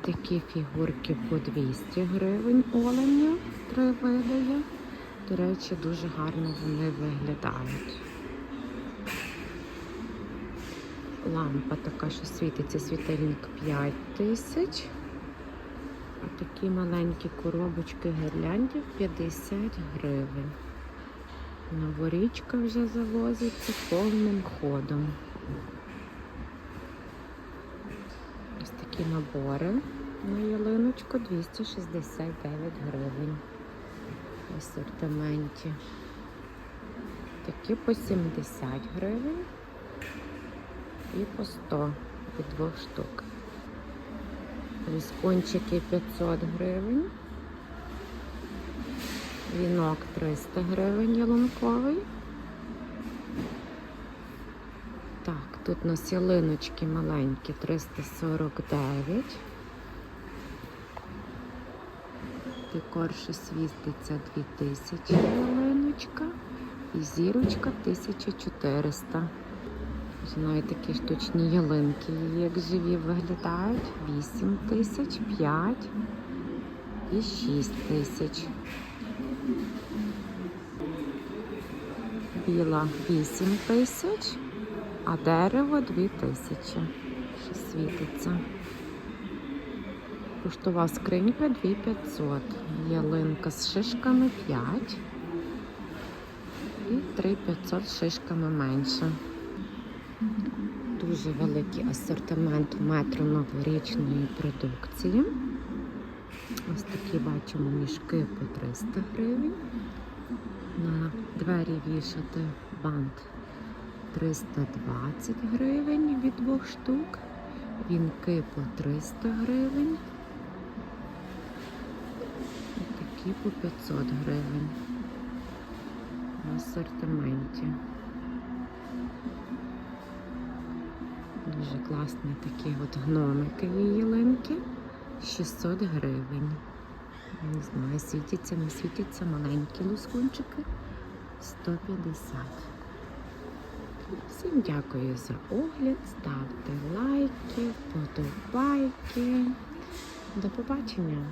такі фігурки по 200 гривень оленя. Три види є. До речі, дуже гарно вони виглядають. Лампа така, що світиться, світильник 5 тисяч. А такі маленькі коробочки гірляндів 50 гривень. Новорічка вже завозиться повним ходом. Ось такі набори на ялиночку 269 гривень в асортименті. Такі по 70 гривень і по 100 від двох штук. Віскончики 500 гривень. Вінок 300 гривень ялинковий. Тут у нас ялиночки маленькі 349. Декор, що свіститься 2000 ялиночка. І зірочка 1400. Знаю, такі штучні ялинки, як живі виглядають. 8 тисяч, 5 і 6 тисяч. Біла 8 тисяч, а дерево 2 тисячі. Що світиться. Поштова скринька 2500. Ялинка з шишками 5. І 3500 з шишками менше. Дуже великий асортимент метро новорічної продукції. Ось такі бачимо мішки по 300 гривень. На двері вішати бант 320 гривень від двох штук. Вінки по 300 гривень. І такі по 500 гривень в асортименті. Дуже класні такі от гномикові ялинки. 600 гривень. Не знаю, світяться, не світяться маленькі лускунчики. 150. Всім дякую за огляд. Ставте лайки, подобайки. До побачення!